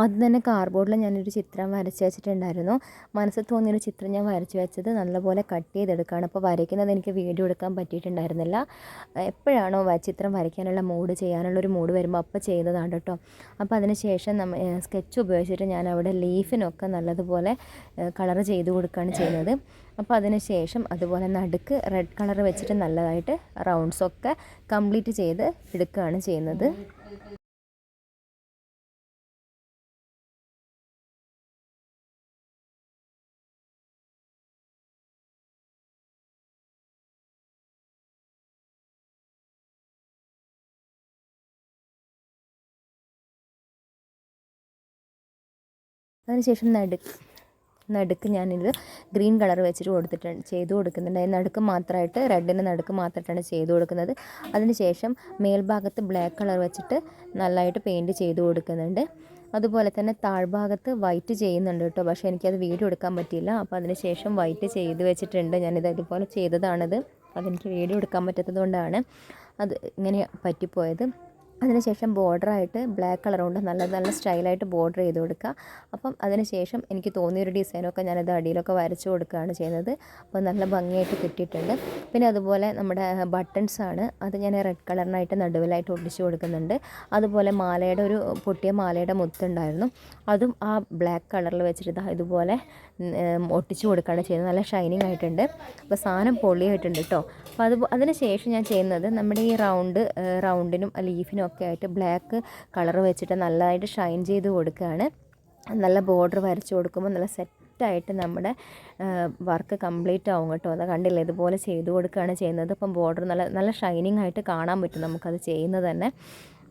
ആദ്യം തന്നെ കാർഡ്ബോർഡിൽ ഞാനൊരു ചിത്രം വരച്ച് വെച്ചിട്ടുണ്ടായിരുന്നു. മനസ്സിൽ തോന്നിയൊരു ചിത്രം ഞാൻ വരച്ച് വെച്ചത് നല്ലപോലെ കട്ട് ചെയ്തെടുക്കുകയാണ് അപ്പോൾ വരയ്ക്കുന്നത് എനിക്ക് വീഡിയോ എടുക്കാൻ പറ്റിയിട്ടുണ്ടായിരുന്നില്ല. എപ്പോഴാണോ ചിത്രം വരയ്ക്കാനുള്ള മൂഡ് ചെയ്യാനുള്ള ഒരു മൂഡ് വരുമ്പോൾ അപ്പോൾ ചെയ്യുന്നതാണ് കേട്ടോ അപ്പോൾ അതിന് ശേഷം നമ്മ സ്കെച്ച് ഉപയോഗിച്ചിട്ട് ഞാൻ അവിടെ ലീഫിനൊക്കെ നല്ലതുപോലെ കളർ ചെയ്ത് കൊടുക്കുകയാണ് ചെയ്യുന്നത്. അപ്പോൾ അതിന് ശേഷം അതുപോലെ നടുക്ക് റെഡ് കളർ വെച്ചിട്ട് നല്ലതായിട്ട് റൗണ്ട്സൊക്കെ കംപ്ലീറ്റ് ചെയ്ത് എടുക്കുകയാണ് ചെയ്യുന്നത്. അതിനുശേഷം നടുക്ക് നടുക്ക് ഞാനിത് ഗ്രീൻ കളർ വെച്ചിട്ട് കൊടുത്തിട്ടുണ്ട് ചെയ്ത് കൊടുക്കുന്നുണ്ട്. നടുക്ക് മാത്രമായിട്ട് റെഡിന്റെ നടുക്ക് മാത്രമായിട്ടാണ് ചെയ്ത് കൊടുക്കുന്നത്. അതിനുശേഷം മേൽഭാഗത്ത് ബ്ലാക്ക് കളർ വെച്ചിട്ട് നല്ലതായിട്ട് പെയിന്റ് ചെയ്ത് കൊടുക്കുന്നുണ്ട്. അതുപോലെ തന്നെ താഴ്ഭാഗത്ത് വൈറ്റ് ചെയ്യുന്നുണ്ട് കേട്ടോ. പക്ഷേ എനിക്കത് വീഡിയോ എടുക്കാൻ പറ്റിയില്ല. അപ്പോൾ അതിനുശേഷം വൈറ്റ് ചെയ്ത് വെച്ചിട്ടുണ്ട്. ഞാനിത് ഇതുപോലെ ചെയ്തതാണത്. അതെനിക്ക് വീഡിയോ എടുക്കാൻ പറ്റാത്തത് കൊണ്ടാണ് അത് ഇങ്ങനെ പറ്റിപ്പോയത്. അതിനുശേഷം ബോർഡറായിട്ട് ബ്ലാക്ക് കളർ കൊണ്ട് നല്ല നല്ല സ്റ്റൈലായിട്ട് ബോർഡർ ചെയ്ത് കൊടുക്കുക. അപ്പം അതിനുശേഷം എനിക്ക് തോന്നിയൊരു ഡിസൈനൊക്കെ ഞാനത് അടിയിലൊക്കെ വരച്ച് കൊടുക്കുകയാണ് ചെയ്യുന്നത്. അപ്പോൾ നല്ല ഭംഗിയായിട്ട് കിട്ടിയിട്ടുണ്ട്. പിന്നെ അതുപോലെ നമ്മുടെ ബട്ടൺസ് ആണ് അത് ഞാൻ റെഡ് കളറിനായിട്ട് നടുവിലായിട്ട് ഒട്ടിച്ച് കൊടുക്കുന്നുണ്ട്. അതുപോലെ മാലയുടെ ഒരു പൊട്ടിയ മാലയുടെ മുത്തുണ്ടായിരുന്നു. അതും ആ ബ്ലാക്ക് കളറിൽ വെച്ചിട്ട് ഇതുപോലെ ഒട്ടിച്ച് കൊടുക്കുകയാണ് ചെയ്യുന്നത്. നല്ല ഷൈനിങ് ആയിട്ടുണ്ട്. അപ്പോൾ സാധനം പൊള്ളിയായിട്ടുണ്ട് കേട്ടോ അപ്പോൾ അത് അതിന് ശേഷം ഞാൻ ചെയ്യുന്നത് നമ്മുടെ ഈ റൗണ്ട് റൗണ്ടിനും ലീഫിനും ഒക്കെ ആയിട്ട് ബ്ലാക്ക് കളർ വെച്ചിട്ട് നല്ലതായിട്ട് ഷൈൻ ചെയ്ത് കൊടുക്കുകയാണ്. നല്ല ബോർഡർ വരച്ച് കൊടുക്കുമ്പോൾ നല്ല സെറ്റായിട്ട് നമ്മുടെ വർക്ക് കംപ്ലീറ്റ് ആവും കേട്ടോ. അത് കണ്ടില്ല? ഇതുപോലെ ചെയ്ത് കൊടുക്കുകയാണ് ചെയ്യുന്നത്. അപ്പം ബോർഡർ നല്ല നല്ല ഷൈനിങ് ആയിട്ട് കാണാൻ പറ്റും നമുക്കത് ചെയ്യുന്നത് തന്നെ.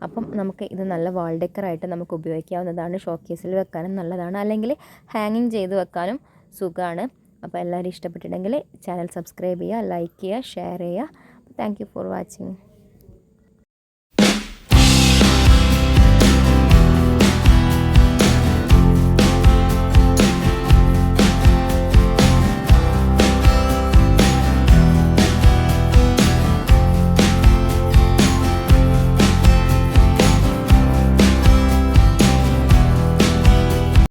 അപ്പം നമുക്ക് ഇത് നല്ല വാൾ ഡെക്കറായിട്ട് നമുക്ക് ഉപയോഗിക്കാവുന്നതാണ്. ഷോക്കേസിൽ വെക്കാനും നല്ലതാണ്. അല്ലെങ്കിൽ ഹാങ്ങിങ് ചെയ്ത് വെക്കാനും സുഖമാണ് അപ്പോൾ എല്ലാവരും ഇഷ്ടപ്പെട്ടിട്ടുണ്ടെങ്കിൽ ചാനൽ സബ്സ്ക്രൈബ് ചെയ്യുക ലൈക്ക് ചെയ്യുക ഷെയർ ചെയ്യുക. Thank for watching